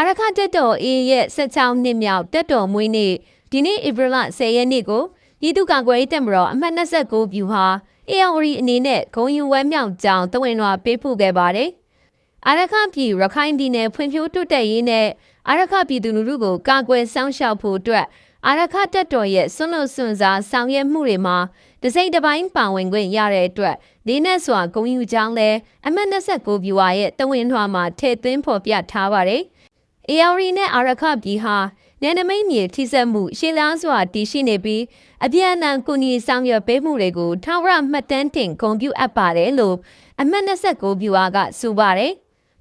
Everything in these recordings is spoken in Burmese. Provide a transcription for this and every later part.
အာရခတက်တော်အေးရဲ့16နှစ်မြောက်တက်တော်မွေးနေ့ဒီနေ့ဧပြီလ10ရက်နေ့ကိုပြည်သူ့ကာကွယ်ရေးတပ်မတော်အမှတ်29ဗျူဟာအေယာဝရီအနေနဲ့ဂုံယူဝမ်းမြောက်ကြောင်းတဝင်လွှာပေးပို့ခဲ့ပါတယ်။အာရခပြည်ရခိုင်ပြည်နယ်ဖွံ့ဖြိုးတိုးတက်ရေးနဲ့အာရခပြည်သူလူထုကိုကာကွယ်စောင့်ရှောက်ဖို့အတွက်အာရခတက်တော်ရဲ့ဆွန့်လွတ်စွန့်စားဆောင်ရွက်မှုတွေမှာတစိမ့်တစ်ပိုင်းပါဝင်ခွင့်ရတဲ့အတွက်ဒီနဲ့စွာဂုံယူကြောင်းလဲအမှတ်29ဗျူဟာရဲ့တဝင်လွှာမှာထည့်သွင်းဖော်ပြထားပါတယ်။ AR နဲ့အာရခပြည်ဟာနယ်နိမိတ်မြေထိစပ်မှုရှေးလျားစွာတည်ရှိနေပြီးအပြန်အလှန်ကူညီဆောင်ရွက်ပေးမှုတွေကိုထာဝရမှတ်တမ်းတင်ဂုဏ်ပြုအပ်ပါတယ်လို့အမှတ်29ဗျူဟာကဆိုပါတယ်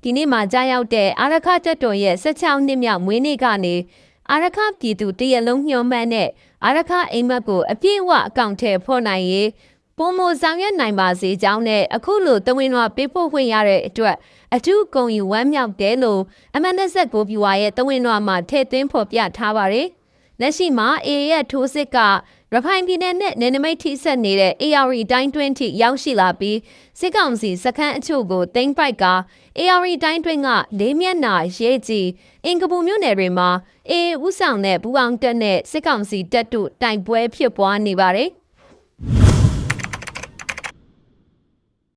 ဒီနေ့မှာကြားရောက်တဲ့အာရခတက်တော်ရဲ့16နှစ်မြောက်မွေးနေ့ကနေအာရခပြည်သူတရက်လုံးညှော်မှန်းတဲ့အာရခအိမ်မက်ကိုအပြည့်အဝအကောင့်ထဲဖော်နိုင်ရေး ပုံမဆောင်ရွက်နိုင်ပါစေကြောင်းနဲ့အခုလိုတဝင်းတော်ပေးပို့ခွင့်ရတဲ့အတွက်အထူးဂုဏ်ယူဝမ်းမြောက်တယ်လို့အမှန်နဲ့ဆက်ကိုပြူဝါရဲ့တဝင်းတော်မှာထည့်သွင်းဖော်ပြထားပါတယ်။လက်ရှိမှာအေရဲ့ထိုးစစ်ကရခိုင်ပြည်နယ်နဲ့နယ်နိမိတ်ထိဆက်နေတဲ့ AR တိုင်းတွင်းထိရောက်ရှိလာပြီးစစ်ကောင်စီစခန်းအချို့ကိုတင်ပိုက်က AR တိုင်းတွင်းကလေးမျက်နှာရဲကြီးအင်ကပူမြို့နယ်တွေမှာအေဥဆောင်တဲ့ဘူအောင်တက်နဲ့စစ်ကောင်စီတပ်တို့တိုင်ပွဲဖြစ်ပွားနေပါတယ်။